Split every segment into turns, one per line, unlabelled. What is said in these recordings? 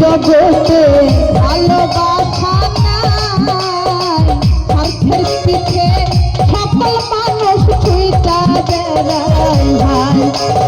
জগতে ভালোবাসা নাই। স্বার্থের পিঠে সকল মানুষ ছুইটা বেড়ায় ভাই।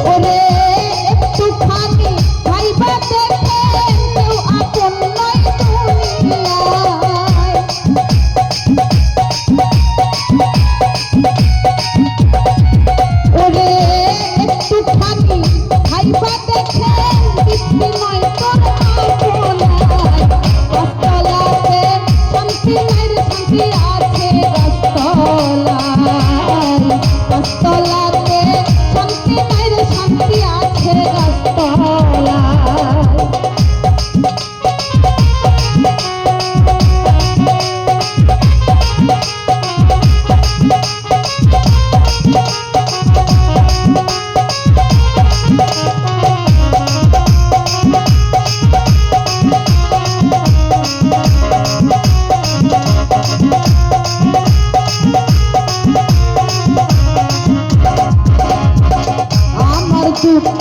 আছি আর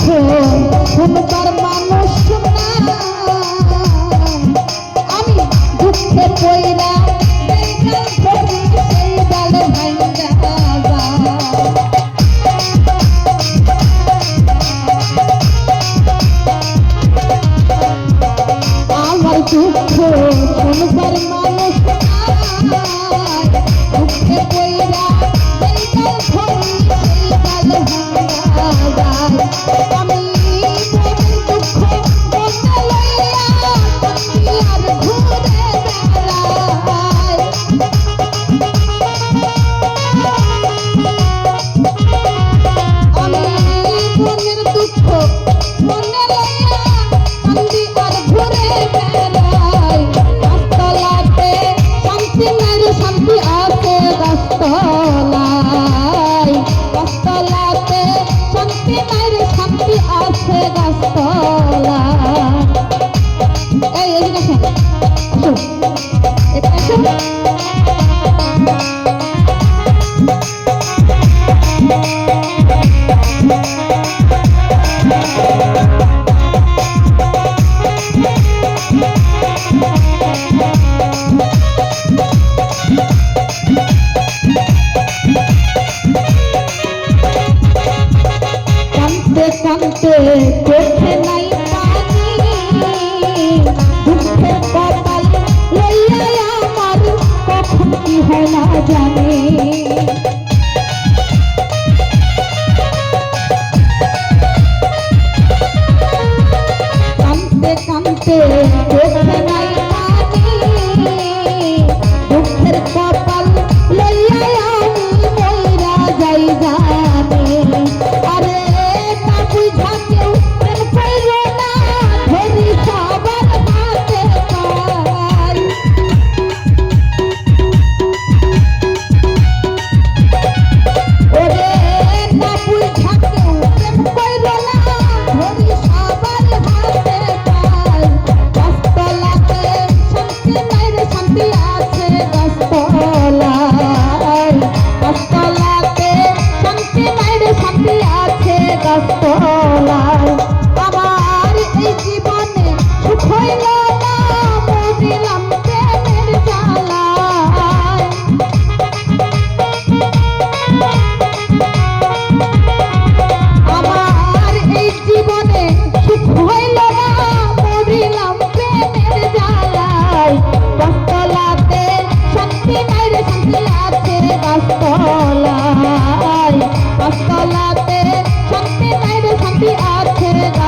আছে শুনবার মানুষ আমি দুঃখে পইরা আমার দুঃখে শুনবার মানুষ দেশান্তে চোখে নাই পানি। দুঃখে কপাল লইয়া আমার কখন কি হয় না জানি।
papá.